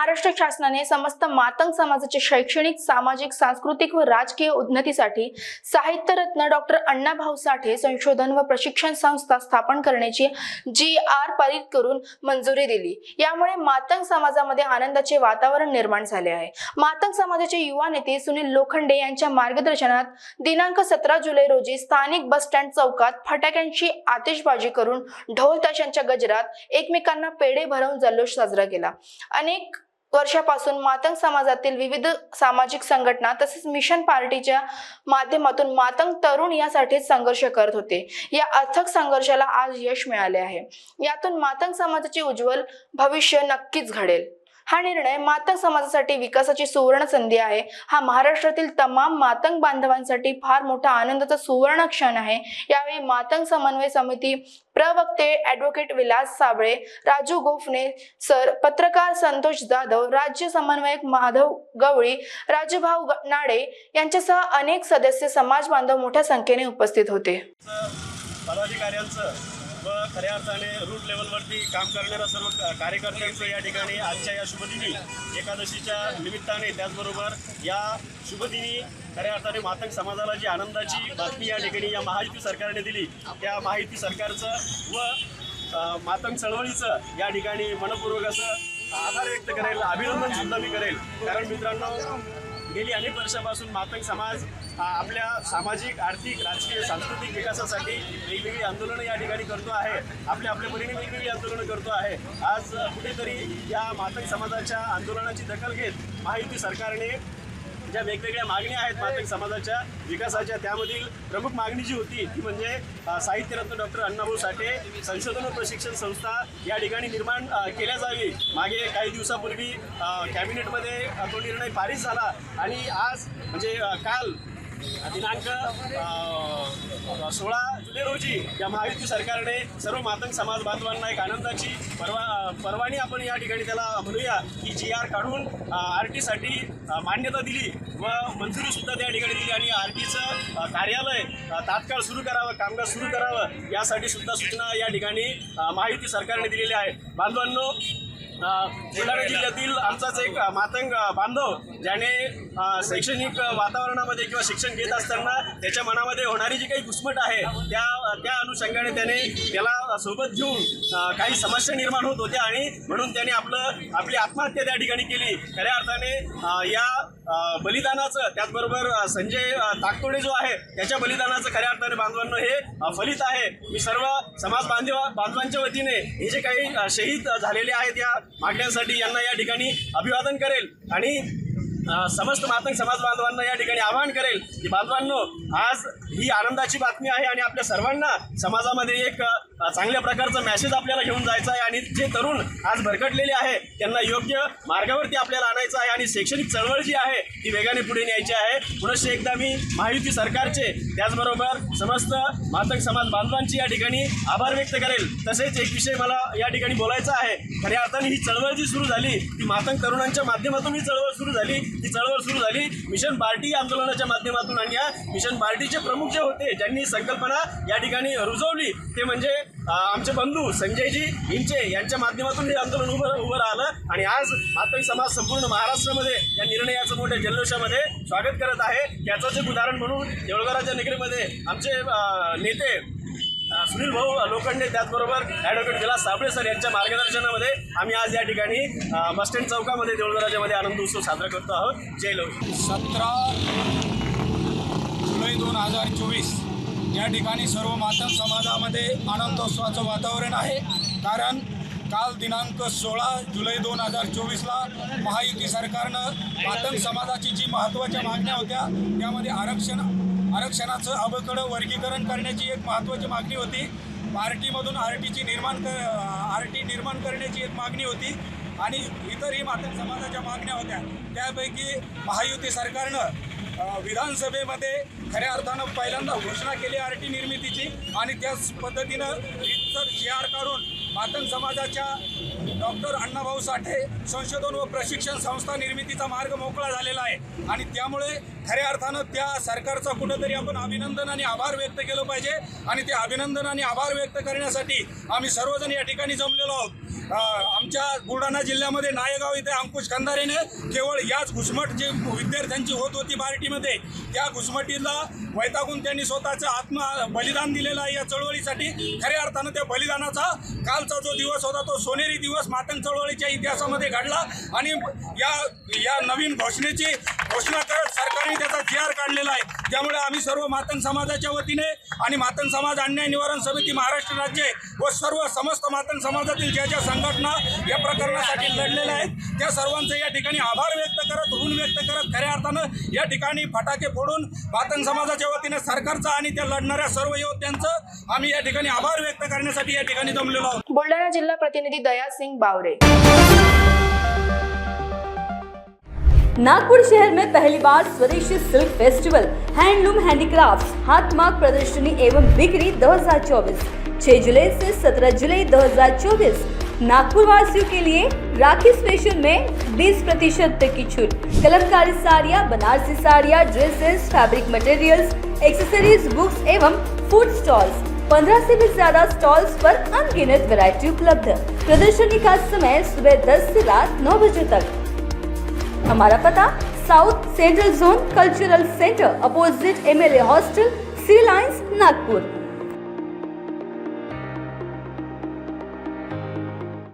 महाराष्ट्र शासनाने समस्त मातंग समाजाचे शैक्षणिक सामाजिक सांस्कृतिक व राजकीय उन्नतीसाठी साहित्यरत्न डॉक्टर अण्णाभाऊ साठे संशोधन व प्रशिक्षण संस्था स्थापन करण्याची जी आर पारित करून मंजुरी दिली. यामुळे मातंग समाजामध्ये आनंदाचे वातावरण निर्माण झाले आहे. मातंग समाजाचे युवा नेते सुनील लोखंडे यांच्या मार्गदर्शनात दिनांक सतरा जुलै रोजी स्थानिक बस स्टँड चौकात फटाक्यांची आतिषबाजी करून ढोल ताशांच्या गजरात एकमेकांना पेढे भरवून जल्लोष साजरा केला. अनेक वर्षापासून मातंग समाजातील विविध सामाजिक संघटना तसेच मिशन पार्टीच्या माध्यमातून मातंग तरुण यासाठी संघर्ष करत होते. या अथक संघर्षाला आज यश मिळाले आहे. यातून मातंग समाजाचे उज्ज्वल भविष्य नक्कीच घडेल. हा निर्णय मातंग समाजासाठी विकासाची सुवर्ण संधी आहे. हा महाराष्ट्रातील तमाम मातंग बांधवांसाठी फार मोठा आनंदाचा सुवर्ण क्षण आहे. यावेळी मातंग समन्वय समिती प्रवक्ते ॲडव्होकेट विलास साबळे राजू गोफणे सर पत्रकार संतोष जाधव राज्य समन्वयक माधव गवळी राजूभाऊ ग- नाडे यांच्यासह अनेक सदस्य समाज बांधव मोठ्या संख्येने उपस्थित होते. पदाधिकाऱ्यांचं व खऱ्या अर्थाने रूट लेवलवरती काम करणाऱ्या सर्व कार्यकर्त्यांचं या ठिकाणी आजच्या या शुभदिनी एकादशीच्या निमित्ताने त्याचबरोबर या शुभदिनी खऱ्या अर्थाने मातंग समाजाला जी आनंदाची बातमी या ठिकाणी या महायुती सरकारने दिली त्या महायुती सरकारचं व मातंग चळवळीचं या ठिकाणी मनपूर्वक असं आभार व्यक्त करेल अभिनंदन सुद्धा मी करेल. कारण मित्रांनो गेली अनेक वर्षापासून मातंग समाज आपल्या सामाजिक आर्थिक राजकीय सांस्कृतिक विकासासाठी वेगवेगळी आंदोलनं या ठिकाणी करतो आहे. आपल्या आपल्या परीने वेगवेगळी आंदोलनं करतो आहे. आज कुठेतरी या मातंग समाजाच्या आंदोलनाची दखल घेत महायुती सरकारने ज्या वेगवेगळ्या मागण्या आहेत मातंग समाजाच्या विकासाच्या त्यामधील प्रमुख मागणी जी होती ती म्हणजे साहित्यरत्न डॉक्टर अण्णाभाऊ साठे संशोधन व प्रशिक्षण संस्था या ठिकाणी निर्माण केल्या जावी. मागे काही दिवसापूर्वी कॅबिनेटमध्ये तो निर्णय पारित झाला आणि आज म्हणजे काल दिनांक सोळा जुलै रोजी या महायुती सरकारने सर्व मातंग समाज बांधवांना एक आनंदाची परवा परवानी आपण या ठिकाणी त्याला म्हणूया की जी आर काढून आर टीसाठी मान्यता दिली व मंजुरीसुद्धा त्या ठिकाणी दिली आणि आर टीचं कार्यालय तात्काळ सुरू करावं कामकाज सुरू करावं यासाठी सुद्धा सूचना या ठिकाणी महायुती सरकारने दिलेल्या आहे बांधवांनो बुलढाणा जिल्ह्यातील आमचाच एक मातंग बांधव ज्याने शैक्षणिक वातावरणामध्ये किंवा शिक्षण घेत असताना त्याच्या मनामध्ये होणारी जी काही घुसमट आहे त्या त्या अनुषंगाने त्याने त्याला सोबत घेऊन काही समस्या निर्माण होत होत्या आणि म्हणून त्याने आपलं आपली आत्महत्या त्या ठिकाणी केली. खऱ्या अर्थाने या बलिदानाचं त्याचबरोबर संजय ताकतोडे जो आहे त्याच्या बलिदानाचं खऱ्या अर्थाने बांधवांनो हे फलित आहे. मी सर्व समाज बांधव बांधवांच्या वतीने हे जे काही शहीद झालेले आहेत या मागण्यांसाठी यांना या ठिकाणी अभिवादन करेल आणि समस्त मातंग समाज बांधवांना या ठिकाणी आवाहन करेल की बांधवांनो आज ही आनंदाची बातमी आहे आणि आपल्या सर्वांना समाजामध्ये एक चांगल्या प्रकारचा मॅसेज आपल्याला घेऊन जायचा आहे आणि जे तरुण आज भरकटलेले आहे त्यांना योग्य मार्गावरती आपल्याला आणायचं आहे आणि शैक्षणिक चळवळ जी आहे ती वेगाने पुढे न्यायची आहे. पुनश्च एकदा मी महायुती सरकारचे त्याचबरोबर समस्त मातंग समाज बांधवांची या ठिकाणी आभार व्यक्त करेल. तसेच एक विषय मला या ठिकाणी बोलायचा आहे. खऱ्या अर्थाने ही चळवळ जी सुरू झाली ती मातंग तरुणांच्या माध्यमातून ही चळवळ सुरू झाली. ती चळवळ सुरू झाली मिशन पार्टी आंदोलनाच्या माध्यमातून. आणि या मिशन पार्टीचे प्रमुख जे होते ज्यांनी संकल्पना या ठिकाणी रुजवली ते म्हणजे आमचे बंधू संजयजी इंचे यांच्या माध्यमातून हे आंदोलन उभं उभं राहिलं आणि आज मातवी समाज संपूर्ण महाराष्ट्रामध्ये या निर्णयाचं मोठ्या जल्लोषामध्ये स्वागत करत आहे. त्याचंच एक उदाहरण म्हणून देवळगराच्या नगरीमध्ये आमचे नेते सुनील भाऊ लोखंडे त्याचबरोबर ॲडव्होकेट विलास साबळे सर यांच्या मार्गदर्शनामध्ये आम्ही आज या ठिकाणी अ, बसस्टँड चौकामध्ये देऊळघराच्यामध्ये आनंद उत्सव साजरा करतो आहोत. जय लोक. सतरा जुलै दोन हजार चोवीस या ठिकाणी सर्व मातम समाजामध्ये आनंदोत्सवाचं वातावरण आहे. कारण काल दिनांक सोळा जुलै दोन हजार चोवीसला महायुती सरकारनं मातम समाजाची जी महत्त्वाच्या मागण्या होत्या त्यामध्ये आरक्षण आरक्षणाचं अबकडं वर्गीकरण करण्याची एक महत्त्वाची मागणी होती. पार्टीमधून आर टीची निर्माण क आर टी निर्माण करण्याची एक मागणी होती आणि इतरही मातम समाजाच्या मागण्या होत्या. त्यापैकी महायुती सरकारनं विधानसभेमध्ये खऱ्या अर्थानं पहिल्यांदा घोषणा केली आर टी निर्मितीची. आणि त्याच पद्धतीनं इतर जी आर काढून मातंग समाजाच्या डॉक्टर अण्णाभाऊ साठे संशोधन व प्रशिक्षण संस्था निर्मितीचा मार्ग मोकळा झालेला आहे. आणि त्यामुळे खऱ्या अर्थानं त्या सरकारचा कुठंतरी आपण अभिनंदन आणि आभार व्यक्त केलं पाहिजे. आणि ते अभिनंदन आणि आभार व्यक्त करण्यासाठी आम्ही सर्वजण या ठिकाणी जमलेलो आहोत. आमच्या बुलढाणा जिल्ह्यामध्ये नायगाव इथे अंकुश खंदारेने केवळ याच घुसमट जे विद्यार्थ्यांची होत होती बार्टीमध्ये त्या घुसमटीला वैतागून त्यांनी स्वतःचं आत्म बलिदान दिलेलं आहे या चळवळीसाठी. खऱ्या अर्थानं त्या बलिदानाचा कालचा जो दिवस होता तो सोनेरी दिवस मातंग चळवळीच्या इतिहासामध्ये घडला. आणि या या नवीन घोषणेची घोषणा करत सरकारने त्याचा जी आर काढलेला आहे. त्यामुळे आम्ही सर्व मातन समाजाच्या वतीने आणि मातन समाज अन्याय निवारण समिती महाराष्ट्र राज्य व सर्व समस्त मातन समाजातील ज्या ज्या संघटना या प्रकरणासाठी लढलेल्या आहेत त्या सर्वांचे या ठिकाणी आभार व्यक्त करत ऋण व्यक्त करत खऱ्या अर्थानं या ठिकाणी फटाके फोडून मातन समाजाच्या वतीने सरकारचा आणि त्या लढणाऱ्या सर्व योद्ध्यांचं आम्ही या ठिकाणी आभार व्यक्त करण्यासाठी या ठिकाणी जमलेलो आहोत. बुलढाणा जिल्हा प्रतिनिधी दयासिंग बावरे. नागपुर शहर में पहली बार स्वदेशी सिल्क फेस्टिवल, हैंडलूम हैंडीक्राफ्ट हाथ मार्क प्रदर्शनी एवं बिक्री 2024 6 जुलाई से 17 जुलाई 2024 नागपुर वासियों के लिए राखी स्पेशल में 20 प्रतिशत तक की छूट। कलमकारी साड़ियाँ, बनारसी साड़ियाँ dresses fabric materials accessories books एवं फ़ूड स्टॉल्स 15 से भी ज़्यादा स्टॉल्स पर अनगिनत वैरायटी उपलब्ध। प्रदर्शनी का समय सुबह 10 से रात 9 बजे तक। हमारा पता South Central Zone Cultural Centre opposite MLA hostel Civil Lines Nagpur